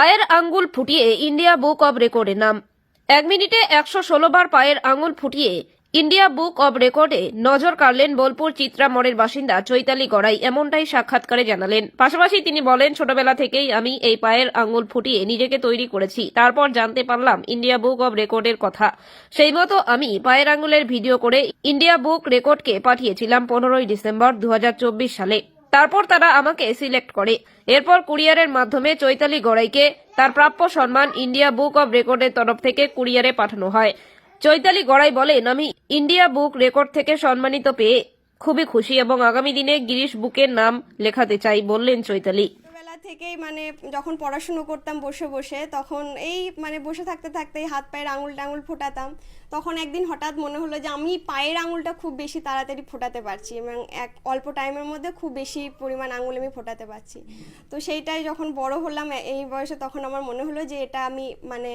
পায়ের আঙ্গুল ফুটিয়ে ইন্ডিয়া বুক অব রেকর্ডে নাম। এক মিনিটে একশো ষোলো বার পায়ের আঙুল ফুটিয়ে ইন্ডিয়া বুক অব রেকর্ডে নজর কাড়লেন বোলপুর চিত্রামড়ের বাসিন্দা চৈতালি গড়াই, এমনটাই সাক্ষাৎকারে জানালেন। পাশাপাশি তিনি বলেন, ছোটবেলা থেকেই আমি এই পায়ের আঙুল ফুটিয়ে নিজেকে তৈরি করেছি। তারপর জানতে পারলাম ইন্ডিয়া বুক অব রেকর্ডের কথা। সেই মতো আমি পায়ের আঙুলের ভিডিও করে ইন্ডিয়া বুক রেকর্ডকে পাঠিয়েছিলাম পনেরোই ডিসেম্বর দু হাজার চব্বিশ সালে। তারপর তারা আমাকে সিলেক্ট করে। এরপর কুরিয়ারের মাধ্যমে চৈতালি গড়াইকে তার প্রাপ্য সম্মান ইন্ডিয়া বুক অব রেকর্ডের তরফ থেকে কুরিয়ারে পাঠানো হয়। চৈতালি গড়াই বলেন আমি ইন্ডিয়া বুক রেকর্ড থেকে সম্মানিত পেয়ে খুবই খুশি এবং আগামী দিনে গিরিশ বুকের নাম লেখাতে চাই, বললেন চৈতালি। থেকেই মানে যখন পড়াশুনো করতাম বসে বসে, তখন এই মানে বসে থাকতে থাকতেই হাত পায়ের আঙুল টাঙুল ফোটাতাম। তখন একদিন হঠাৎ মনে হলো যে আমি পায়ের আঙুলটা খুব বেশি তাড়াতাড়ি ফোটাতে পারছি এবং এক অল্প টাইমের মধ্যে খুব বেশি পরিমাণ আঙুল আমি ফোটাতে পারছি। তো সেইটাই যখন বড় হলাম এই বয়সে তখন আমার মনে হলো যে এটা আমি মানে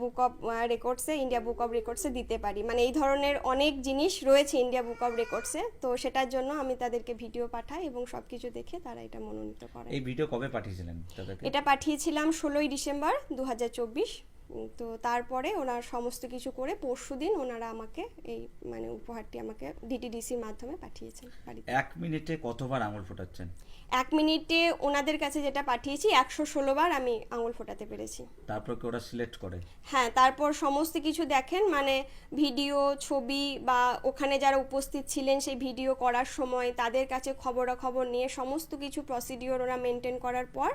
বুক অফ রেকর্ডসে ইন্ডিয়া বুক অফ রেকর্ডসে দিতে পারি। মানে এই ধরনের অনেক জিনিস রয়েছে ইন্ডিয়া বুক অফ রেকর্ডসে তো সেটার জন্য আমি তাদেরকে ভিডিও পাঠাই এবং সব কিছু দেখে তারা এটা মনোনীত করে এই ভিডিও কবে পাঠিয়েছিলেন এটা পাঠিয়েছিলাম ষোলোই ডিসেম্বর দু হাজার চব্বিশ। তো তারপরে ওনার সমস্ত কিছু করে পরশু দিন ওনারা আমাকে এই মানে উপহারটি আমাকে ডিটিডিসির মাধ্যমে পাঠিয়েছেন বাড়িতে। এক মিনিটে কতবার আঙুল ফোটাচ্ছেন? এক মিনিটে ওনাদের কাছে যেটা পাঠিয়েছি একশো ষোলো বার আমি আঙুল ফোটাতে পেরেছি। তারপর কি ওরা সিলেক্ট করে? হ্যাঁ তারপর সমস্ত কিছু দেখেন মানে ভিডিও ছবি বা ওখানে যারা উপস্থিত ছিলেন সেই ভিডিও করার সময় তাদের কাছে খবরাখবর নিয়ে সমস্ত কিছু প্রসিডিওর ওরা মেনটেন করার পর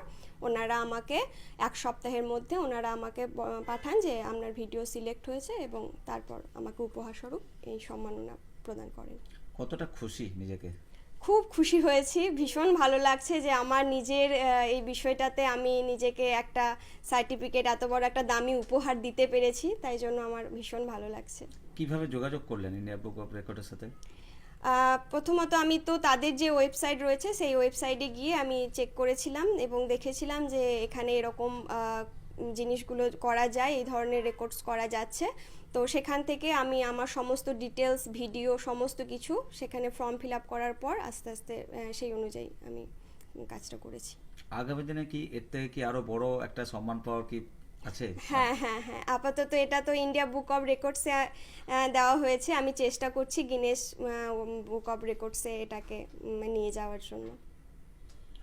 ওনারা আমাকে এক সপ্তাহের মধ্যে ওনারা আমাকে পাঠান যে আপনার ভিডিও সিলেক্ট হয়েছে এবং তারপর আমাকে উপহারস্বরূপ এই সম্মাননা প্রদান করেন। কতটা খুশি নিজেকে? খুব খুশি হয়েছি। ভীষণ ভালো লাগছে যে আমার নিজের এই বিষয়টাতে আমি নিজেকে একটা সার্টিফিকেট এত বড় একটা দামি উপহার দিতে পেরেছি তাই জন্য আমার ভীষণ ভালো লাগছে। কীভাবে যোগাযোগ করলেন ইন্ডিয়া বুক অফ রেকর্ডের সাথে? প্রথমত আমি তো তাদের যে ওয়েবসাইট রয়েছে সেই ওয়েবসাইটে গিয়ে আমি চেক করেছিলাম এবং দেখেছিলাম যে এখানে এরকম জিনিসগুলো করা যায় এই ধরনের রেকর্ডস করা যাচ্ছে। তো সেখান থেকে আমি আমার সমস্ত ডিটেলস ভিডিও সমস্ত কিছু সেখানে ফর্ম ফিল আপ করার পর আস্তে আস্তে সেই অনুযায়ী আমি কাজটা করেছি। আগামী দিনে কি এর থেকে কি আরও বড় একটা সম্মান পাওয়ার কি আছে? হ্যাঁ হ্যাঁ হ্যাঁ। আপাতত এটা তো ইন্ডিয়া বুক অফ রেকর্ডসে দেওয়া হয়েছে। আমি চেষ্টা করছি গিনেস বুক অফ রেকর্ডসে এটাকে নিয়ে যাওয়ার জন্য।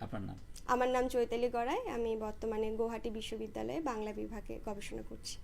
আপনার নাম? আমার নাম চৈতালি গড়াই আমি বর্তমানে গুয়াহাটি বিশ্ববিদ্যালয়ে বাংলা বিভাগে গবেষণা করছি।